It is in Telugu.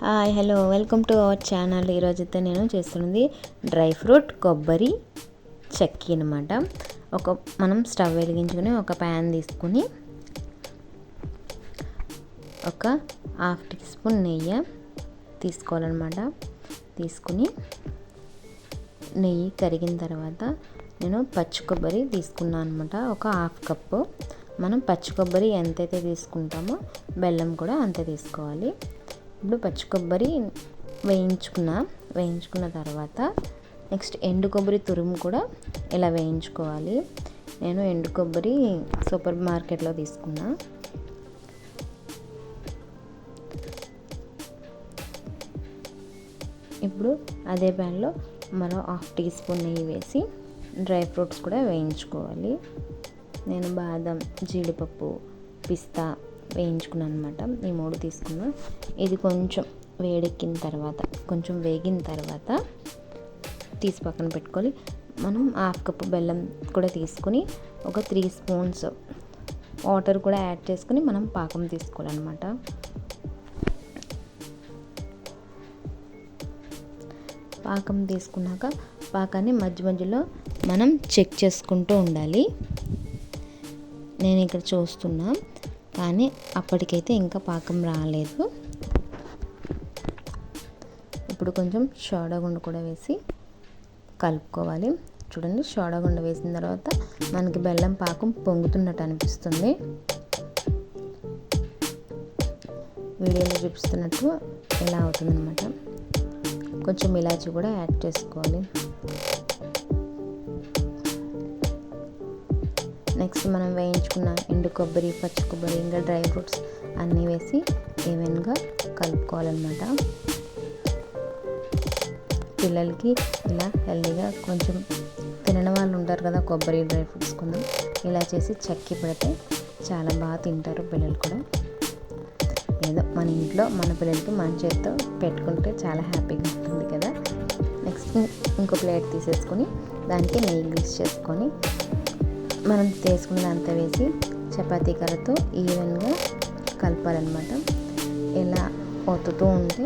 Hi hello welcome to our channel. ఈరోజైతే నేను చేస్తున్నది డ్రై ఫ్రూట్ కొబ్బరి చెక్కి అనమాట ఒక మనం స్టవ్ వెలిగించుకుని ఒక ప్యాన్ తీసుకుని ఒక హాఫ్ టీ స్పూన్ నెయ్యి తీసుకోవాలన్నమాట. తీసుకుని నెయ్యి కరిగిన తర్వాత నేను పచ్చి కొబ్బరి తీసుకున్నాను అనమాట ఒక హాఫ్ కప్పు. మనం పచ్చి కొబ్బరి ఎంతైతే తీసుకుంటామో బెల్లం కూడా అంతే తీసుకోవాలి. ఇప్పుడు పచ్చి కొబ్బరి వేయించుకున్న వేయించుకున్న తర్వాత నెక్స్ట్ ఎండు కొబ్బరి తురుము కూడా ఇలా వేయించుకోవాలి. నేను ఎండు కొబ్బరి సూపర్ మార్కెట్లో తీసుకున్నా. ఇప్పుడు అదే ప్యాన్లో మరో హాఫ్ టీ స్పూన్ నెయ్యి వేసి డ్రై ఫ్రూట్స్ కూడా వేయించుకోవాలి. నేను బాదం జీడిపప్పు పిస్తా వేయించుకున్నాను అనమాట ఈ మూడు తీసుకున్నా. ఇది కొంచెం వేడెక్కిన తర్వాత కొంచెం వేగిన తర్వాత తీసి పక్కన పెట్టుకోవాలి. మనం హాఫ్ కప్ బెల్లం కూడా తీసుకుని ఒక త్రీ స్పూన్స్ వాటర్ కూడా యాడ్ చేసుకుని మనం పాకం తీసుకోవాలన్నమాట. పాకం తీసుకున్నాక పాకాన్ని మధ్య మధ్యలో మనం చెక్ చేసుకుంటూ ఉండాలి. నేను ఇక్కడ చూస్తున్నా. కానీ అప్పటికైతే ఇంకా పాకం రాలేదు. ఇప్పుడు కొంచెం సోడాగుండ కూడా వేసి కలుపుకోవాలి. చూడండి షోడగుండు వేసిన తర్వాత మనకి బెల్లం పాకం పొంగుతున్నట్టు అనిపిస్తుంది. వీడియోలో చూపిస్తున్నట్టు ఇలా అవుతుందన్నమాట. కొంచెం ఇలాచి కూడా యాడ్ చేసుకోవాలి. నెక్స్ట్ మనం వేయించుకున్న ఎండు కొబ్బరి పచ్చి కొబ్బరి ఇంకా డ్రై ఫ్రూట్స్ అన్నీ వేసి ఈవెన్గా కలుపుకోవాలన్నమాట. పిల్లలకి ఇలా హెల్దీగా కొంచెం తినని వాళ్ళు ఉంటారు కదా కొబ్బరి డ్రై ఫ్రూట్స్ కొంచెం ఇలా చేసి చక్కి పెడితే చాలా బాగా తింటారు పిల్లలు కూడా. ఏదో మన ఇంట్లో మన పిల్లలకి మన చేతితో పెట్టుకుంటే చాలా హ్యాపీగా ఉంటుంది కదా. నెక్స్ట్ ఇంకో ప్లేట్ తీసేసుకొని దానికి నెయ్యి గ్రీస్ చేసుకొని మనం తీసుకున్నదంతా వేసి చపాతీ కర్రతో ఈవెన్గా కలపాలన్నమాట. ఇలా ఒత్తుతూ ఉంటే